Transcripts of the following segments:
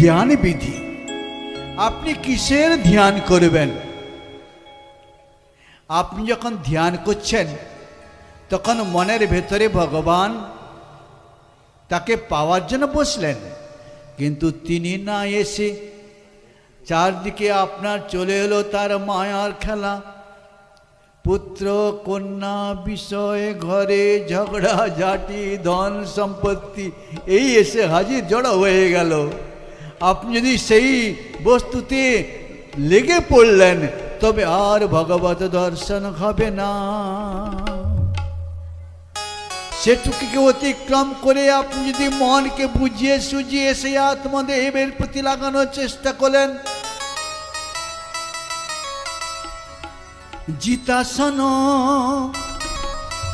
ধ্যান বিধি। আপনি কিসের ধ্যান করবেন? আপনি যখন ধ্যান করছেন, তখন মনের ভেতরে ভগবান তাকে পাওয়ার জন্য বসলেন। কিন্তু তিনি না এসে চারদিকে আপনার চলে এলো তার মায়ার খেলা। পুত্র, কন্যা, বিষয়ে, ঘরে ঝগড়া, ঝাঁটি, ধন সম্পত্তি, এই এসে হাজির জড়ো হয়ে গেল। আপনি যদি সেই বস্তুতে লেগে পড়লেন, তবে আর ভগবত দর্শন হবে না। সেটুকুকে অতিক্রম করে আপনি যদি মনকে বুঝিয়ে সুজিয়ে সেই আত্মদেবের প্রতি লাগানোর চেষ্টা করলেন? জিতাসন,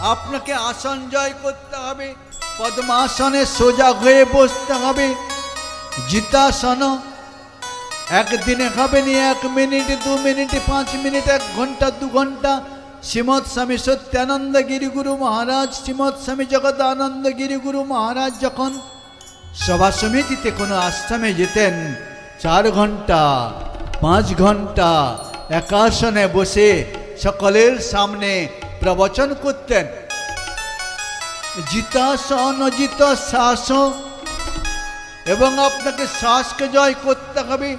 আপনাকে আসন জয় করতে হবে, পদ্মাসনে সোজা হয়ে বসতে হবে। জিতাসন একদিনে হবে নি এক মিনিট, দু মিনিট, পাঁচ মিনিট, এক ঘণ্টা, দু ঘণ্টা। শ্রীমৎ স্বামী সত্যানন্দ গিরিগুরু মহারাজ শ্রীমৎ স্বামী জগদানন্দ গিরিগুরু মহারাজ যখন সভা সমিতিতে কোনো আশ্রমে যেতেন, চার ঘণ্টা, পাঁচ ঘণ্টা, একাসনে বসে সকলের সামনে প্রবচন করতেন। জিতাসন জিত শ্বাস এবং আপনাকে শ্বাসকে জয় করতে হবে।